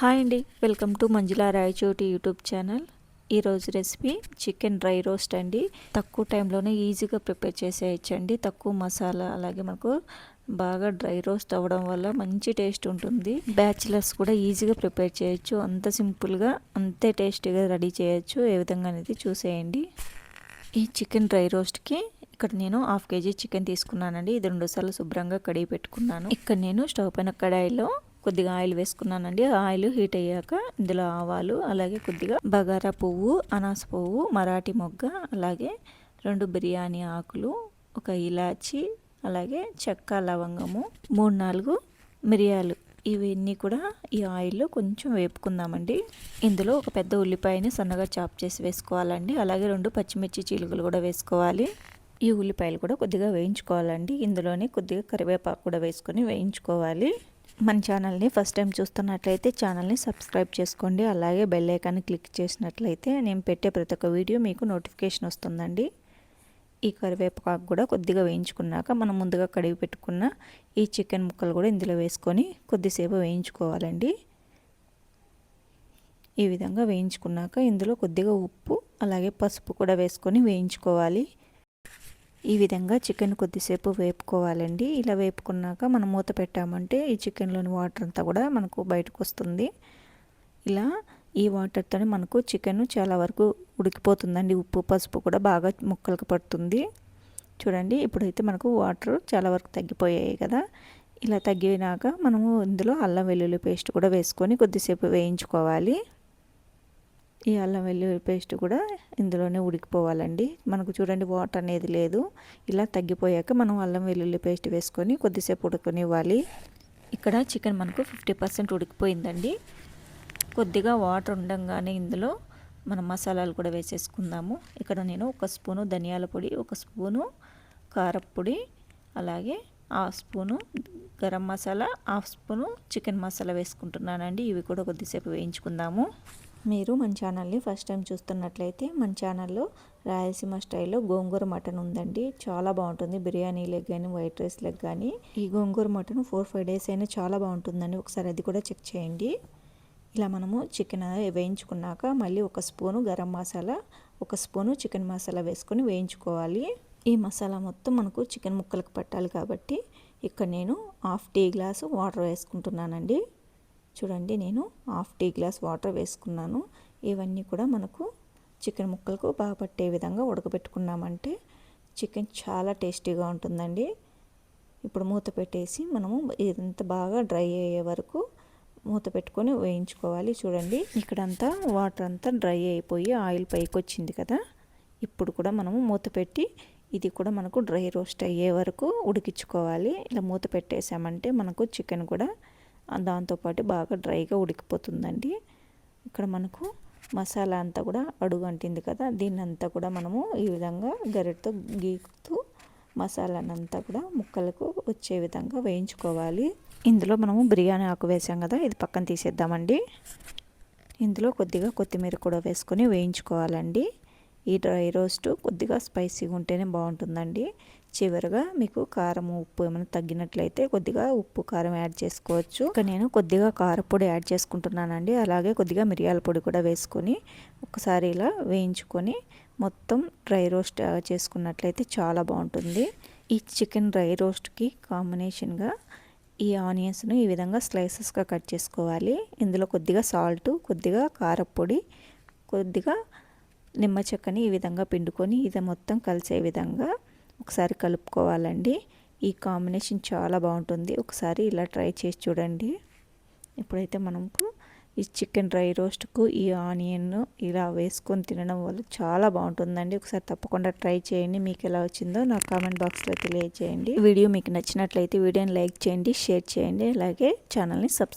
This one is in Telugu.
హాయ్ అండి. Welcome to Manjula Rayachoti YouTube channel. ఈరోజు రెసిపీ చికెన్ డ్రై రోస్ట్ అండి. తక్కువ టైంలోనే ఈజీగా ప్రిపేర్ చేసేయచ్చండి. తక్కువ మసాలా అలాగే మనకు బాగా డ్రై రోస్ట్ అవ్వడం వల్ల మంచి టేస్ట్ ఉంటుంది. బ్యాచిలర్స్ కూడా ఈజీగా ప్రిపేర్ చేయొచ్చు. అంత సింపుల్గా అంతే టేస్టీగా రెడీ చేయొచ్చు. ఏ విధంగా అనేది చూసేయండి. ఈ చికెన్ డ్రై రోస్ట్కి ఇక్కడ నేను హాఫ్ కేజీ చికెన్ తీసుకున్నానండి. ఇది రెండుసార్లు శుభ్రంగా కడిగి పెట్టుకున్నాను. ఇక్కడ నేను స్టవ్ పైన కడాయిలో కొద్దిగా ఆయిల్ వేసుకున్నానండి. ఆయిల్ హీట్ అయ్యాక ఇందులో ఆవాలు అలాగే కొద్దిగా బగారా పువ్వు అనాస పువ్వు మరాఠీ మొగ్గ అలాగే రెండు బిర్యానీ ఆకులు ఒక ఇలాచి అలాగే చెక్క లవంగము మూడు నాలుగు మిరియాలు. ఇవన్నీ కూడా ఈ ఆయిల్లో కొంచెం వేపుకుందామండి. ఇందులో ఒక పెద్ద ఉల్లిపాయని సన్నగా చాప్ చేసి వేసుకోవాలండి. అలాగే రెండు పచ్చిమిర్చి చీలుకలు కూడా వేసుకోవాలి. ఈ ఉల్లిపాయలు కూడా కొద్దిగా వేయించుకోవాలండి. ఇందులోనే కొద్దిగా కరివేపాకు కూడా వేసుకొని వేయించుకోవాలి. మన ఛానల్ని ఫస్ట్ టైం చూస్తున్నట్లయితే ఛానల్ని సబ్స్క్రైబ్ చేసుకోండి. అలాగే బెల్ ఐకాన్ని క్లిక్ చేసినట్లయితే నేను పెట్టే ప్రతి ఒక్క వీడియో మీకు నోటిఫికేషన్ వస్తుందండి. ఈ కరివేపాకు కూడా కొద్దిగా వేయించుకున్నాక మనం ముందుగా కడిగి పెట్టుకున్న ఈ చికెన్ ముక్కలు కూడా ఇందులో వేసుకొని కొద్దిసేపు వేయించుకోవాలండి. ఈ విధంగా వేయించుకున్నాక ఇందులో కొద్దిగా ఉప్పు అలాగే పసుపు కూడా వేసుకొని వేయించుకోవాలి. ఈ విధంగా చికెన్ కొద్దిసేపు వేపుకోవాలండి. ఇలా వేపుకున్నాక మనం మూత పెట్టామంటే ఈ చికెన్లోని వాటర్ అంతా కూడా మనకు బయటకు వస్తుంది ఇలా ఈ వాటర్తో మనకు చికెన్ చాలా వరకు ఉడికిపోతుందండి. ఉప్పు పసుపు కూడా బాగా ముక్కలకు పడుతుంది. చూడండి ఇప్పుడైతే మనకు వాటర్ చాలా వరకు తగ్గిపోయాయి కదా. ఇలా తగ్గినాక మనము ఇందులో అల్లం వెల్లుల్లి పేస్ట్ కూడా వేసుకొని కొద్దిసేపు వేయించుకోవాలి. ఈ అల్లం వెల్లుల్లి పేస్ట్ కూడా ఇందులోనే ఉడికిపోవాలండి. మనకు చూడండి వాటర్ అనేది లేదు. ఇలా తగ్గిపోయాక మనం అల్లం వెల్లుల్లి పేస్ట్ వేసుకొని కొద్దిసేపు ఉడకనివ్వాలి. ఇక్కడ చికెన్ మనకు ఫిఫ్టీ పర్సెంట్ ఉడికిపోయిందండి. కొద్దిగా వాటర్ ఉండగానే ఇందులో మనం మసాలాలు కూడా వేసేసుకుందాము. ఇక్కడ నేను ఒక స్పూను ధనియాల పొడి ఒక స్పూను కారప్పొడి అలాగే half spoon garam masala half spoon chicken masala వేసుకుంటున్నానండి. ఇవి కూడా కొద్దిసేపు వేయించుకుందాము. మీరు మన ఛానల్ని ఫస్ట్ టైం చూస్తున్నట్లయితే మన ఛానల్లో రాయలసీమ స్టైల్లో గోంగూర మటన్ ఉందండి. చాలా బాగుంటుంది. బిర్యానీలకు కానీ వైట్ రైస్లకు కానీ ఈ gongura mutton four five days అయినా చాలా బాగుంటుందండి. ఒకసారి అది కూడా చెక్ చేయండి. ఇలా మనము చికెన్ వేయించుకున్నాక మళ్ళీ ఒక స్పూను గరం మసాలా ఒక స్పూను చికెన్ మసాలా వేసుకొని వేయించుకోవాలి. ఈ మసాలా మొత్తం మనకు చికెన్ ముక్కలకు పట్టాలి కాబట్టి ఇక్కడ నేను హాఫ్ టీ గ్లాసు వాటర్ వేసుకుంటున్నానండి. చూడండి నేను హాఫ్ టీ గ్లాస్ వాటర్ వేసుకున్నాను. ఇవన్నీ కూడా మనకు చికెన్ ముక్కలకు బాగా పట్టే విధంగా ఉడకబెట్టుకున్నామంటే చికెన్ చాలా టేస్టీగా ఉంటుందండి. ఇప్పుడు మూత పెట్టేసి మనము ఇదంతా బాగా డ్రై అయ్యే వరకు మూత పెట్టుకొని వేయించుకోవాలి. చూడండి ఇక్కడంతా వాటర్ అంతా డ్రై అయిపోయి ఆయిల్ పైకి వచ్చింది కదా. ఇప్పుడు కూడా మనము మూత పెట్టి ఇది కూడా మనకు డ్రై రోస్ట్ అయ్యే వరకు ఉడికించుకోవాలి. ఇలా మూత పెట్టేసామంటే మనకు చికెన్ కూడా దాంతోపాటు బాగా డ్రైగా ఉడికిపోతుందండి. ఇక్కడ మనకు మసాలా అంతా కూడా అడుగు అంటింది కదా దీన్ని అంతా కూడా మనము ఈ విధంగా గరిటతో గీకుతూ మసాలానంతా కూడా ముక్కలకు వచ్చే విధంగా వేయించుకోవాలి. ఇందులో మనము బిర్యానీ ఆకు వేసాం కదా ఇది పక్కన తీసేద్దామండి. ఇందులో కొద్దిగా కొత్తిమీర కూడా వేసుకొని వేయించుకోవాలండి. ఈ డ్రై రోస్ట్ కొద్దిగా స్పైసీగా ఉంటేనే బాగుంటుందండి. చివరిగా మీకు కారం ఉప్పు ఏమైనా తగ్గినట్లయితే కొద్దిగా ఉప్పు కారం యాడ్ చేసుకోవచ్చు. ఇక నేను కొద్దిగా కారపొడి యాడ్ చేసుకుంటున్నానండి. అలాగే కొద్దిగా మిరియాల పొడి కూడా వేసుకొని ఒకసారి ఇలా వేయించుకొని మొత్తం డ్రై రోస్ట్ చేసుకున్నట్లయితే చాలా బాగుంటుంది. ఈ చికెన్ డ్రై రోస్ట్కి కాంబినేషన్గా ఈ ఆనియన్స్ను ఈ విధంగా స్లైసెస్గా కట్ చేసుకోవాలి. ఇందులో కొద్దిగా సాల్ట్ కొద్దిగా కారపొడి కొద్దిగా నిమ్మ చెక్కని ఈ విధంగా పిండుకొని ఇది మొత్తం కలిసే విధంగా ఒకసారి కలుపుకోవాలండి. ఈ కాంబినేషన్ చాలా బాగుంటుంది. ఒకసారి ఇలా ట్రై చేసి చూడండి. ఇప్పుడైతే మనకు ఈ చికెన్ డ్రై రోస్ట్కు ఈ ఆనియన్ ఇలా వేసుకొని తినడం వల్ల చాలా బాగుంటుందండి. ఒకసారి తప్పకుండా ట్రై చేయండి. మీకు ఎలా వచ్చిందో నా కామెంట్ బాక్స్లో తెలియజేయండి. వీడియో మీకు నచ్చినట్లయితే వీడియోని లైక్ చేయండి షేర్ చేయండి. అలాగే ఛానల్ని సబ్స్క్రైబ్